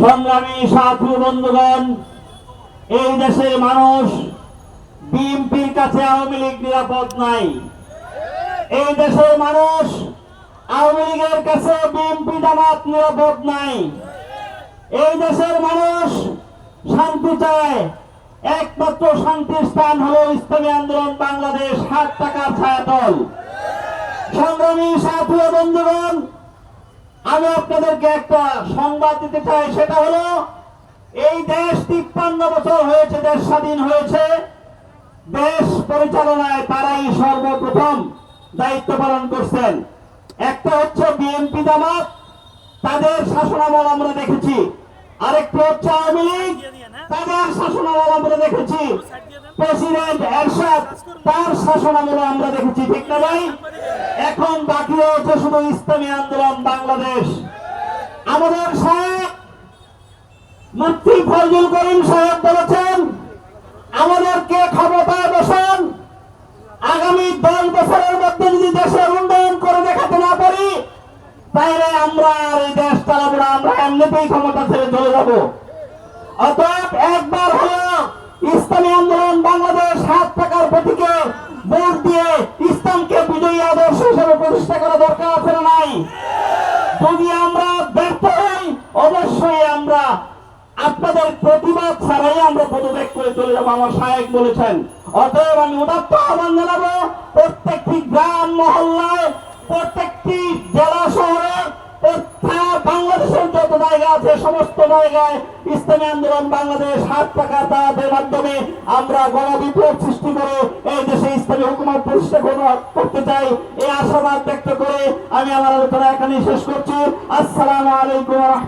সংগ্রামী সাথী বন্ধুগণ, এই দেশের মানুষ বিএনপির কাছে আওয়ামী লীগ নিরাপদ নাই। এই দেশের মানুষ আওয়ামী লীগের কাছে বিএনপি নিরাপদ নাই। এই দেশের মানুষ শান্তি চায়। একমাত্র শান্তির স্থান হলো ইসলামী আন্দোলন, বাংলাদেশ। হাত টাকার ছায়াতল সংগ্রামী সাথী বন্ধুগণ, আমি আপনাদেরকে একটা সংবাদ দিতে চাই, সেটা হলো, এই দেশ তিপ্পান্ন বছর হয়েছে, দেশ স্বাধীন হয়েছে। দেশ পরিচালনায় তারাই সর্বপ্রথম দায়িত্ব পালন করছেন। একটা হচ্ছে বিএনপি জামাত, তাদের শাসনামল আমরা দেখেছি। আরেকটা হচ্ছে আওয়ামী লীগ, তাদের শাসনামল আমরা দেখেছি। প্রেসিডেন্ট এরশাদ, তার শাসনামল আমরা দেখেছি, ঠিক না ভাই? এখন বাকি রয়েছে শুধু ইসলামী আন্দোলন বাংলাদেশ। আমাদের সাহেব মুফতি ফজল করিম সাহেব বলেছেন, আমাদেরকে ক্ষমতায় বসান, আগামী দশ বছরের মধ্যে যদি দেশের উন্নয়ন করে দেখাতে না পারি, তাহলে আমরা আর এই দেশ চালাবো না, আমরা এমনিতেই ক্ষমতা ছেড়ে চলে যাব। অতএব প্রতিষ্ঠা করা দরকার আছে না নাই? যদি আমরা ব্যর্থ হই, অবশ্যই আমরা আপনাদের প্রতিবাদ ছাড়াই আমরা পদত্যাগ করে চলে যাব, আমার সাহেব বলেছেন। অতএব আমি উদাত্ত আহ্বান জানাব, প্রত্যেকটি গ্রাম, মহল্লায়, প্রত্যেকটি জেলা শহরে বাংলাদেশের যত জায়গা আছে, সমস্ত জায়গায় ইসলামী আন্দোলন বাংলাদেশ হাত পাকা তাদের মাধ্যমে আমরা গণবিপ্লব সৃষ্টি করে এই দেশে ইসলামী হুকুমত প্রতিষ্ঠা করতে চাই। এই আশাবাদ আমি আমার আলোচনা এখানেই শেষ করছি আসসালামু আলাইকুম।